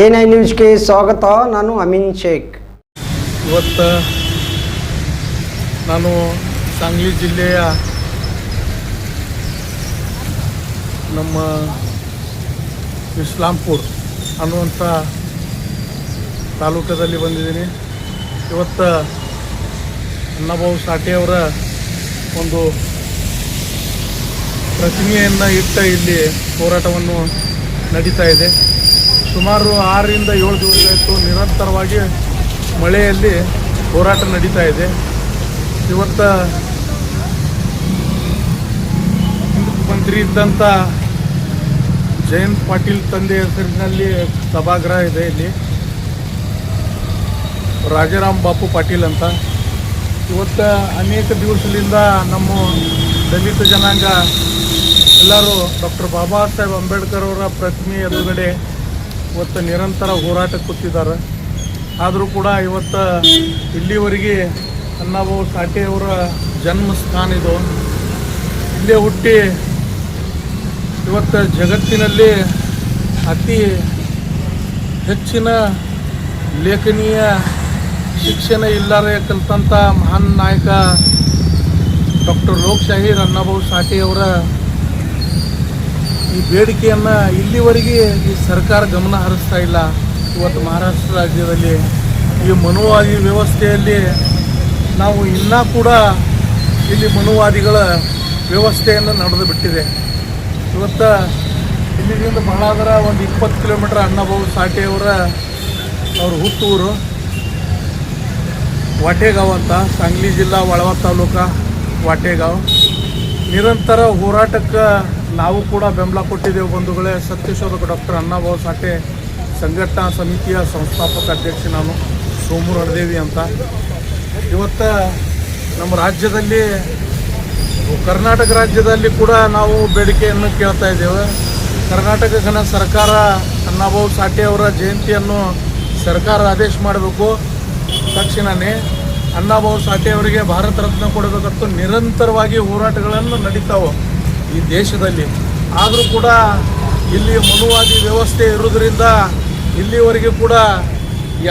N I ನ್ಯೂಸ್ಗೆ ಸ್ವಾಗತ, ನಾನು ಅಮೀನ್ ಶೇಖ್. ಇವತ್ತು ನಾನು ಸಾಂಗ್ಲಿ ಜಿಲ್ಲೆಯ ನಮ್ಮ ಇಸ್ಲಾಂಪುರ್ ಅನ್ನುವಂಥ ತಾಲೂಕದಲ್ಲಿ ಬಂದಿದ್ದೀನಿ. ಇವತ್ತು ಅನ್ನಭಾವು ಸಾಟಿಯವರ ಒಂದು ಪ್ರತಿಮೆಯನ್ನು ಇಟ್ಟ ಇಲ್ಲಿ ಹೋರಾಟವನ್ನು ನಡೀತಾ ಇದೆ. ಸುಮಾರು ಆರರಿಂದ ಏಳು ದಿವಸ ಆಯಿತು. ನಿರಂತರವಾಗಿ ಮಳೆಯಲ್ಲಿ ಹೋರಾಟ ನಡೀತಾ ಇದೆ. ಇವತ್ತು ಮಂತ್ರಿ ಇದ್ದಂಥ ಜಯಂತ್ ಪಾಟೀಲ್ ತಂದೆ ಹೆಸರಿನಲ್ಲಿ ಸಭಾಗೃಹ ಇದೆ ಇಲ್ಲಿ. ರಾಜಾರಾಮ್ ಬಾಪು ಪಾಟೀಲ್ ಅಂತ. ಇವತ್ತು ಅನೇಕ ದಿವಸದಿಂದ ನಮ್ಮ ದಲಿತ ಜನಾಂಗ ಎಲ್ಲರೂ ಡಾಕ್ಟರ್ ಬಾಬಾ ಸಾಹೇಬ್ ಅಂಬೇಡ್ಕರ್ ಅವರ ಪ್ರತಿಮೆ ಎದುರುಗಡೆ ಇವತ್ತು ನಿರಂತರ ಹೋರಾಟಕ್ಕೆ ಕೂತಿದ್ದಾರೆ. ಆದರೂ ಕೂಡ ಇವತ್ತು ಇಲ್ಲಿವರೆಗೆ ಅನ್ನಭಾವು ಸಾಟೆಯವರ ಜನ್ಮ ಸ್ಥಾನ ಇದು. ಇಲ್ಲೇ ಹುಟ್ಟಿ ಇವತ್ತು ಜಗತ್ತಿನಲ್ಲಿ ಅತಿ ಹೆಚ್ಚಿನ ಲೇಖನೀಯ ಶಿಕ್ಷಣ ಇಲ್ಲಾರೇ ಕಲಿತಂಥ ಮಹಾನ್ ನಾಯಕ ಡಾಕ್ಟರ್ ಲೋಕಶಾಹಿ ಅಣ್ಣಾಬಾಬು ಸಾಟೆಯವರ ಈ ಬೇಡಿಕೆಯನ್ನು ಇಲ್ಲಿವರೆಗೆ ಈ ಸರ್ಕಾರ ಗಮನ ಹರಿಸ್ತಾ ಇಲ್ಲ. ಇವತ್ತು ಮಹಾರಾಷ್ಟ್ರ ರಾಜ್ಯದಲ್ಲಿ ಈ ಮನುವಾದಿ ವ್ಯವಸ್ಥೆಯಲ್ಲಿ ನಾವು ಇನ್ನೂ ಕೂಡ ಇಲ್ಲಿ ಮನುವಾದಿಗಳ ವ್ಯವಸ್ಥೆಯನ್ನು ನಡೆದು ಬಿಟ್ಟಿದೆ. ಇವತ್ತು ಇಲ್ಲಿಂದ ಬಹಳ ಅದರ ಒಂದು ಇಪ್ಪತ್ತು ಕಿಲೋಮೀಟ್ರ್ ಅಣ್ಣಬಾಬು ಸಾಟೆಯವರ ಅವ್ರ ಹುಟ್ಟೂರು, ವಾಟೆಗಾವ್ ಅಂತ, ಸಾಂಗ್ಲಿ ಜಿಲ್ಲಾ ಒಳವ ತಾಲೂಕ ವಾಟೆಗಾವ್. ನಿರಂತರ ಹೋರಾಟಕ್ಕೆ ನಾವು ಕೂಡ ಬೆಂಬಲ ಕೊಟ್ಟಿದ್ದೇವೆ ಬಂಧುಗಳೇ. ಸತ್ಯಶೋಧಕ ಡಾಕ್ಟರ್ ಅಣ್ಣಾಭಾವ್ ಸಾಟೆ ಸಂಘಟನಾ ಸಮಿತಿಯ ಸಂಸ್ಥಾಪಕ ಅಧ್ಯಕ್ಷ ನಾನು, ಸೋಮೂರು ಹಡದೇವಿ ಅಂತ. ಇವತ್ತು ನಮ್ಮ ರಾಜ್ಯದಲ್ಲಿ, ಕರ್ನಾಟಕ ರಾಜ್ಯದಲ್ಲಿ ಕೂಡ ನಾವು ಬೇಡಿಕೆಯನ್ನು ಕೇಳ್ತಾ ಇದ್ದೇವೆ. ಕರ್ನಾಟಕ ಘನ ಸರ್ಕಾರ ಅಣ್ಣಾಭಾವ್ ಸಾಟೆ ಅವರ ಜಯಂತಿಯನ್ನು ಸರ್ಕಾರ ಆದೇಶ ಮಾಡಬೇಕು. ತಕ್ಷಣವೇ ಅಣ್ಣಾಭಾವ್ ಸಾಟೆ ಅವರಿಗೆ ಭಾರತ ರತ್ನ ಕೊಡಬೇಕಂತ ನಿರಂತರವಾಗಿ ಹೋರಾಟಗಳನ್ನು ನಡೀತಾವೆ. ಈ ದೇಶದಲ್ಲಿ. ಆದರೂ ಕೂಡ ಇಲ್ಲಿ ಮನುವಾದಿ ವ್ಯವಸ್ಥೆ ಇರೋದ್ರಿಂದ ಇಲ್ಲಿವರೆಗೆ ಕೂಡ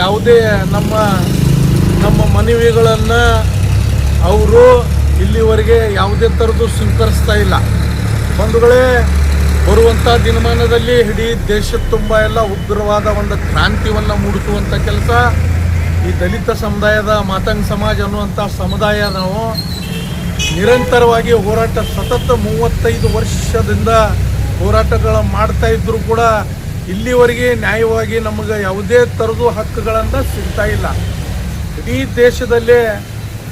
ಯಾವುದೇ ನಮ್ಮ ನಮ್ಮ ಮನವಿಗಳನ್ನು ಅವರು ಇಲ್ಲಿವರೆಗೆ ಯಾವುದೇ ಥರದ್ದು ಸ್ವೀಕರಿಸ್ತಾ ಇಲ್ಲ. ಬಂಧುಗಳೇ ಬರುವಂಥ ದಿನಮಾನದಲ್ಲಿ ಇಡೀ ದೇಶದ ತುಂಬ ಎಲ್ಲ ಉಗ್ರವಾದ ಒಂದು ಕ್ರಾಂತಿಯನ್ನು ಮೂಡಿಸುವಂಥ ಕೆಲಸ ಈ ದಲಿತ ಸಮುದಾಯದ ಮಾತಂಗ ಸಮಾಜ ಅನ್ನುವಂಥ ಸಮುದಾಯ ನಾವು ನಿರಂತರವಾಗಿ ಹೋರಾಟ, ಸತತ ಮೂವತ್ತೈದು ವರ್ಷದಿಂದ ಹೋರಾಟಗಳ ಮಾಡ್ತಾ ಇದ್ದರೂ ಕೂಡ ಇಲ್ಲಿವರೆಗೆ ನ್ಯಾಯವಾಗಿ ನಮಗೆ ಯಾವುದೇ ಥರದ್ದು ಹಕ್ಕುಗಳನ್ನು ಸಿಗ್ತಾ ಇಲ್ಲ. ಇಡೀ ದೇಶದಲ್ಲೇ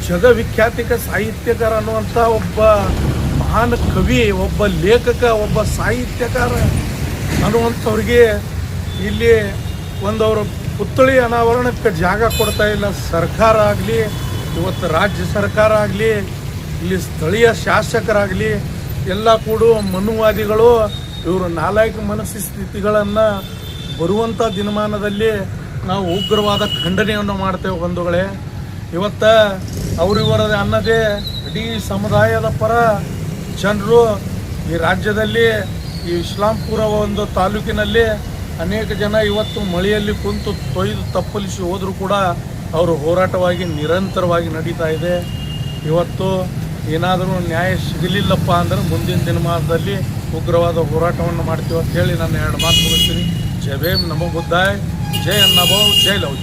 ಜಗವಿಖ್ಯಾತಿಕ ಸಾಹಿತ್ಯಕಾರ ಅನ್ನುವಂಥ ಒಬ್ಬ ಮಹಾನ್ ಕವಿ, ಒಬ್ಬ ಲೇಖಕ, ಒಬ್ಬ ಸಾಹಿತ್ಯಕಾರ ಅನ್ನುವಂಥವ್ರಿಗೆ ಇಲ್ಲಿ ಒಂದು ಅವರ ಪುತ್ಥಳಿ ಅನಾವರಣಕ್ಕೆ ಜಾಗ ಕೊಡ್ತಾ ಇಲ್ಲ. ಸರ್ಕಾರ ಆಗಲಿ, ಇವತ್ತು ರಾಜ್ಯ ಸರ್ಕಾರ ಆಗಲಿ ಇಲ್ಲಿ ಸ್ಥಳೀಯ ಶಾಸಕರಾಗಲಿ ಎಲ್ಲ ಕೂಡ ಮನುವಾದಿಗಳು ಇವರು ನಾಲಾಯಕ ಮನಸ್ಥಿತಿಗಳನ್ನು ಸ್ಥಿತಿಗಳನ್ನು ಬರುವಂಥ ದಿನಮಾನದಲ್ಲಿ ನಾವು ಉಗ್ರವಾದ ಖಂಡನೆಯನ್ನು ಮಾಡ್ತೇವೆ ಬಂಧುಗಳೇ. ಇವತ್ತು ಅವರಿವರ ಅನ್ನದೇ ಇಡೀ ಸಮುದಾಯದ ಪರ ಜನರು ಈ ರಾಜ್ಯದಲ್ಲಿ ಈ ಇಸ್ಲಾಂಪುರ ಒಂದು ತಾಲೂಕಿನಲ್ಲಿ ಅನೇಕ ಜನ ಇವತ್ತು ಮಳೆಯಲ್ಲಿ ಕುಂತು ತೊಯ್ದು ತಪ್ಪಲಿಸಿ ಹೋದರೂ ಕೂಡ ಅವರು ಹೋರಾಟವಾಗಿ ನಿರಂತರವಾಗಿ ನಡೀತಾ ಇದೆ. ಇವತ್ತು ಏನಾದರೂ ನ್ಯಾಯ ಸಿಗಲಿಲ್ಲಪ್ಪ ಅಂದ್ರೆ ಮುಂದಿನ ದಿನಮಾನದಲ್ಲಿ ಉಗ್ರವಾದ ಹೋರಾಟವನ್ನು ಮಾಡ್ತೀವಿ ಅಂತ ಹೇಳಿ ನಾನು ಎರಡು ಮಾತು ಮುಗಿಸ್ತೀನಿ. ಜಯ ಭೀಮ್, ನಮೋ ಬುದ್ಧಾಯ್, ಜೈ ಅನ್ನಭಾವ್, ಜೈ ಲವ್